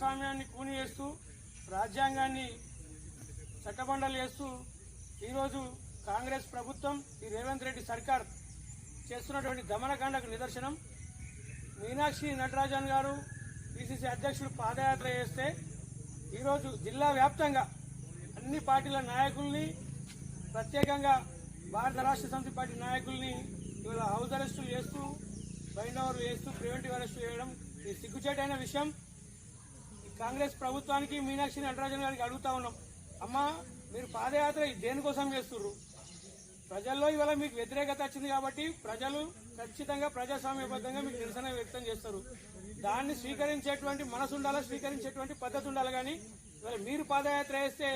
ప్రజాస్వామ్యాన్ని కూని చేస్తూ రాజ్యాంగాన్ని చట్టబండలు చేస్తూ ఈరోజు కాంగ్రెస్ ప్రభుత్వం ఈ రేవంత్ రెడ్డి సర్కార్ చేస్తున్నటువంటి దమనకాండకు నిదర్శనం. మీనాక్షి నటరాజన్ గారు పిసిసి అధ్యక్షుడు పాదయాత్ర చేస్తే ఈరోజు జిల్లా వ్యాప్తంగా అన్ని పార్టీల నాయకుల్ని ప్రత్యేకంగా భారత రాష్ట్ర సమితి పార్టీ నాయకుల్ని ఇవాళ హౌస్ అరెస్టులు చేస్తూ బైండ్ ఓవర్లు చేస్తూ ప్రివెంటివ్ అరెస్టులు చేయడం ఇది సిగ్గుచేటైన విషయం. కాంగ్రెస్ ప్రభుత్వానికి మీనాక్షి నటరాజన్ గారికి అడుగుతా ఉన్నాం. అమ్మా మీరు పాదయాత్ర దేనికోసం చేస్తున్నారు ప్రజల్లో ఇవాళ మీకు వ్యతిరేకత వచ్చింది కాబట్టి ప్రజలు ఖచ్చితంగా ప్రజాస్వామ్యబద్ధంగా మీకు నిరసన వ్యక్తం చేస్తారు. దాన్ని స్వీకరించేటువంటి మనసు ఉండాలా స్వీకరించేటువంటి పద్ధతి ఉండాలి కానీ ఇవాళ మీరు పాదయాత్ర వేస్తే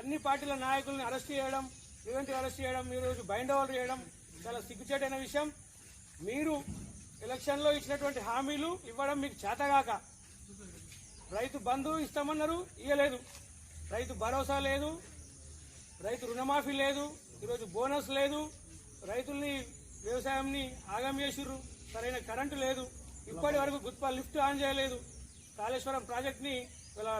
అన్ని పార్టీల నాయకుల్ని అరెస్ట్ చేయడం ఈవెంట్ అరెస్ట్ చేయడం మీరు బైండ్ ఓవర్ చేయడం చాలా సిగ్గుచేటైన విషయం. మీరు ఎలక్షన్లో ఇచ్చినటువంటి హామీలు ఇవ్వడం మీకు చేతగాక. రైతు బంధు ఇస్తామన్నారు ఇవ్వలేదు రైతు భరోసా లేదు రైతు రుణమాఫీ లేదు ఈరోజు బోనస్ లేదు రైతుల్ని వ్యవసాయంని ఆగం చేసిర్రు సరైన కరెంటు లేదు ఇప్పటి వరకు గుత్పా లిఫ్ట్ ఆన్ చేయలేదు. కాళేశ్వరం ప్రాజెక్ట్ని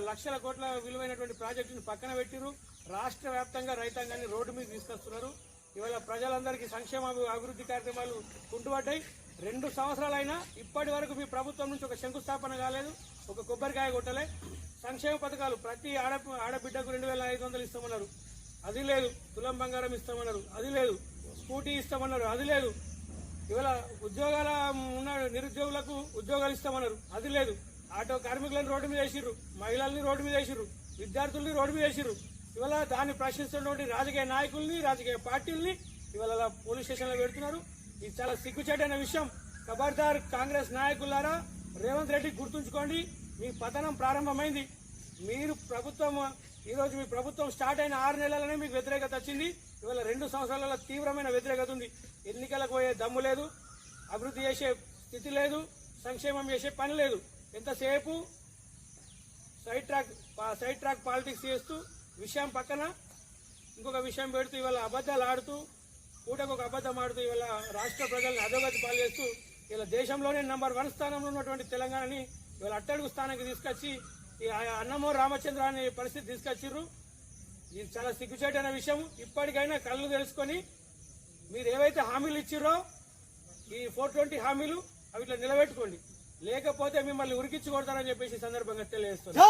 లక్షల కోట్ల విలువైనటువంటి ప్రాజెక్టుని పక్కన పెట్టిరు రాష్ట్ర వ్యాప్తంగా రైతాంగాన్ని రోడ్డు మీద తీసుకొస్తున్నారు. ఇవాళ ప్రజలందరికీ సంక్షేమ అభివృద్ధి కార్యక్రమాలు కుంటుపడ్డాయి. రెండు సంవత్సరాలైనా ఇప్పటి వరకు మీ ప్రభుత్వం నుంచి ఒక శంకుస్థాపన కాలేదు ఒక కొబ్బరికాయ కొట్టలే. సంక్షేమ పథకాలు ప్రతి ఆడ ఆడబిడ్డకు రెండు వేల ఐదు వందలు ఇస్తామన్నారు. అది లేదు. తులం బంగారం ఇస్తామన్నారు. అది లేదు. స్కూటీ ఇస్తామన్నారు. అది లేదు. ఇవాళ ఉద్యోగాల ఉన్న నిరుద్యోగులకు ఉద్యోగాలు ఇస్తామన్నారు. అది లేదు. ఆటో కార్మికులను రోడ్డు మీద వేసిర్రు. మహిళల్ని రోడ్డు మీద వేసిర్రు. విద్యార్థుల్ని రోడ్డు మీద వేసిర్రు. ఇవాళ దాన్ని ప్రశ్నిస్తున్నటువంటి రాజకీయ నాయకుల్ని రాజకీయ పార్టీల్ని ఇవాళ పోలీస్ స్టేషన్లో పెడుతున్నారు. ఇది చాలా సిగ్గుచేటైన విషయం. ఖబర్దార్ కాంగ్రెస్ నాయకులారా రేవంత్ రెడ్డి గుర్తుంచుకోండి మీ పతనం ప్రారంభమైంది. మీరు ప్రభుత్వం ఈరోజు మీ ప్రభుత్వం స్టార్ట్ అయిన ఆరు నెలలనే మీకు వ్యతిరేకత వచ్చింది. ఇవాళ రెండు సంవత్సరాలలో తీవ్రమైన వ్యతిరేకత ఉంది. ఎన్నికలకు పోయే దమ్ము లేదు అభివృద్ధి చేసే స్థితి లేదు సంక్షేమం చేసే పని లేదు. ఎంతసేపు side track side track politics చేస్తూ విషయం పక్కన ఇంకొక విషయం పెడుతూ ఇవాళ అబద్ధాలు ఆడుతూ పూటకు ఒక అబద్ధం ఆడుతూ ఇవాళ రాష్ట్ర ప్రజల్ని అధోగతి పాల్చేస్తూ ఇలా దేశంలోనే నంబర్ వన్ స్థానంలో ఉన్నటువంటి తెలంగాణని ఇవాళ అట్టడుగు స్థానానికి తీసుకొచ్చి ఈ అన్నమో రామచంద్ర అనే పరిస్థితి తీసుకొచ్చిర్రు. ఇది చాలా సిగ్గుచేటైన విషయం ఇప్పటికైనా కళ్ళు తెలుసుకొని మీరు ఏవైతే హామీలు ఇచ్చిర్రో ఈ ఫోర్ ట్వంటీ హామీలు అవి ఇట్లా నిలబెట్టుకోండి. లేకపోతే మిమ్మల్ని ఉరికిచ్చి కొడతారని చెప్పేసి సందర్భంగా తెలియజేస్తున్నాను.